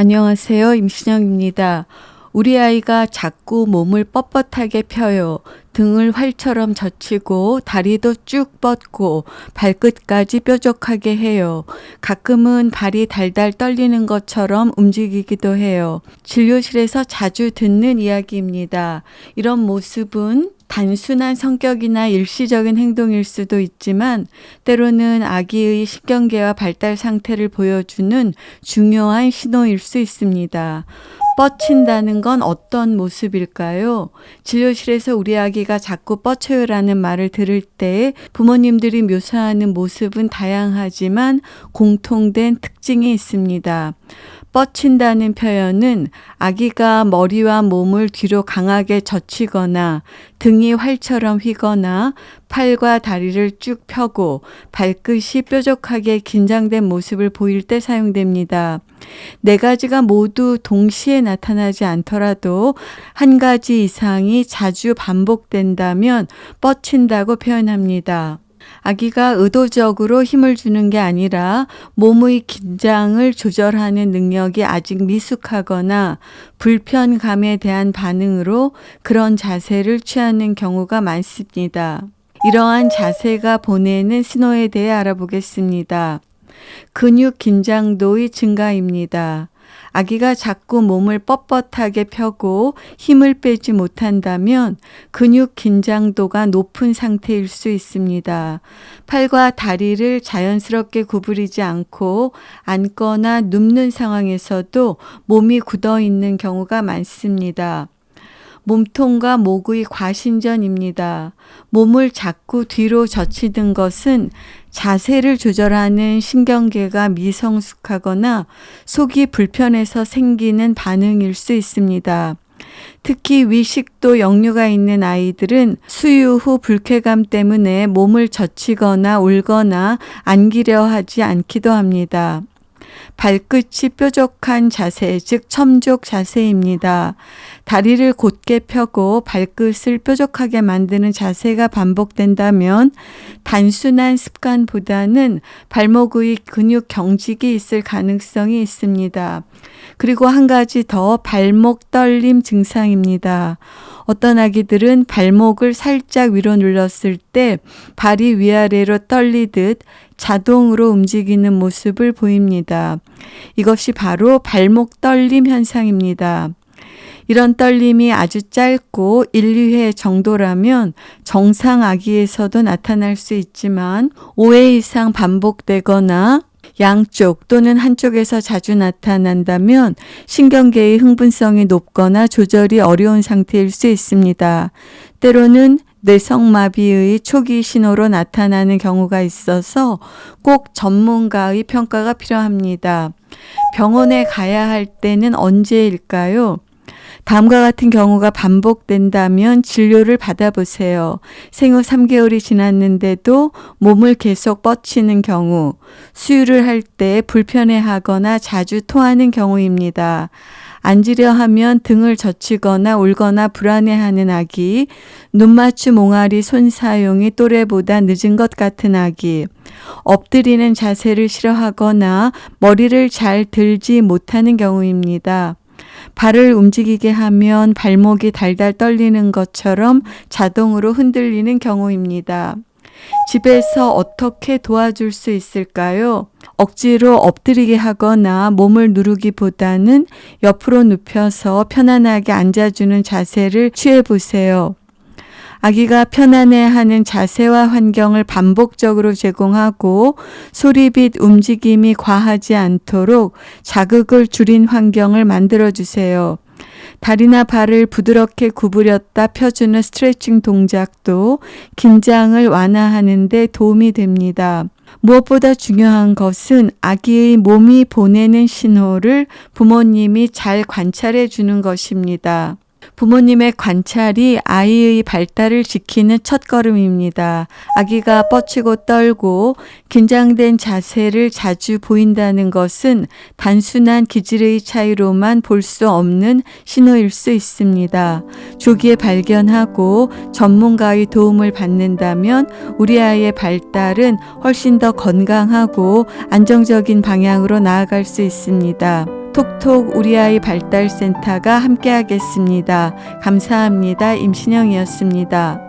안녕하세요. 임신영입니다. 우리 아이가 자꾸 몸을 뻣뻣하게 펴요. 등을 활처럼 젖히고 다리도 쭉 뻗고 발끝까지 뾰족하게 해요. 가끔은 발이 달달 떨리는 것처럼 움직이기도 해요. 진료실에서 자주 듣는 이야기입니다. 이런 모습은 단순한 성격이나 일시적인 행동일 수도 있지만 때로는 아기의 신경계와 발달 상태를 보여주는 중요한 신호일 수 있습니다. 뻗친다는 건 어떤 모습일까요? 진료실에서 우리 아기가 자꾸 뻗쳐요라는 말을 들을 때 부모님들이 묘사하는 모습은 다양하지만 공통된 특징이 있습니다. 뻗친다는 표현은 아기가 머리와 몸을 뒤로 강하게 젖히거나 등이 활처럼 휘거나 팔과 다리를 쭉 펴고 발끝이 뾰족하게 긴장된 모습을 보일 때 사용됩니다. 네 가지가 모두 동시에 나타나지 않더라도 한 가지 이상이 자주 반복된다면 뻗친다고 표현합니다. 아기가 의도적으로 힘을 주는 게 아니라 몸의 긴장을 조절하는 능력이 아직 미숙하거나 불편감에 대한 반응으로 그런 자세를 취하는 경우가 많습니다. 이러한 자세가 보내는 신호에 대해 알아보겠습니다. 근육 긴장도의 증가입니다. 아기가 자꾸 몸을 뻣뻣하게 펴고 힘을 빼지 못한다면 근육 긴장도가 높은 상태일 수 있습니다. 팔과 다리를 자연스럽게 구부리지 않고 앉거나 눕는 상황에서도 몸이 굳어 있는 경우가 많습니다. 몸통과 목의 과신전입니다. 몸을 자꾸 뒤로 젖히는 것은 자세를 조절하는 신경계가 미성숙하거나 속이 불편해서 생기는 반응일 수 있습니다. 특히 위식도 역류가 있는 아이들은 수유 후 불쾌감 때문에 몸을 젖히거나 울거나 안기려 하지 않기도 합니다. 발끝이 뾰족한 자세, 즉 첨족 자세입니다. 다리를 곧게 펴고 발끝을 뾰족하게 만드는 자세가 반복된다면 단순한 습관보다는 발목의 근육 경직이 있을 가능성이 있습니다. 그리고 한 가지 더 발목 떨림 증상입니다. 어떤 아기들은 발목을 살짝 위로 눌렀을 때 발이 위아래로 떨리듯 자동으로 움직이는 모습을 보입니다. 이것이 바로 발목 떨림 현상입니다. 이런 떨림이 아주 짧고 1, 2회 정도라면 정상 아기에서도 나타날 수 있지만 5회 이상 반복되거나 양쪽 또는 한쪽에서 자주 나타난다면 신경계의 흥분성이 높거나 조절이 어려운 상태일 수 있습니다. 때로는 뇌성마비의 초기 신호로 나타나는 경우가 있어서 꼭 전문가의 평가가 필요합니다. 병원에 가야 할 때는 언제일까요? 다음과 같은 경우가 반복된다면 진료를 받아보세요. 생후 3개월이 지났는데도 몸을 계속 뻗치는 경우, 수유를 할 때 불편해하거나 자주 토하는 경우입니다. 앉으려 하면 등을 젖히거나 울거나 불안해하는 아기, 눈맞춤 옹알이 손 사용이 또래보다 늦은 것 같은 아기, 엎드리는 자세를 싫어하거나 머리를 잘 들지 못하는 경우입니다. 발을 움직이게 하면 발목이 달달 떨리는 것처럼 자동으로 흔들리는 경우입니다. 집에서 어떻게 도와줄 수 있을까요? 억지로 엎드리게 하거나 몸을 누르기보다는 옆으로 눕혀서 편안하게 앉아주는 자세를 취해 보세요. 아기가 편안해하는 자세와 환경을 반복적으로 제공하고 소리빛 움직임이 과하지 않도록 자극을 줄인 환경을 만들어 주세요. 다리나 발을 부드럽게 구부렸다 펴주는 스트레칭 동작도 긴장을 완화하는 데 도움이 됩니다. 무엇보다 중요한 것은 아기의 몸이 보내는 신호를 부모님이 잘 관찰해 주는 것입니다. 부모님의 관찰이 아이의 발달을 지키는 첫걸음입니다. 아기가 뻗치고 떨고 긴장된 자세를 자주 보인다는 것은 단순한 기질의 차이로만 볼 수 없는 신호일 수 있습니다. 조기에 발견하고 전문가의 도움을 받는다면 우리 아이의 발달은 훨씬 더 건강하고 안정적인 방향으로 나아갈 수 있습니다. 톡톡 우리 아이 발달센터가 함께하겠습니다. 감사합니다. 임신영이었습니다.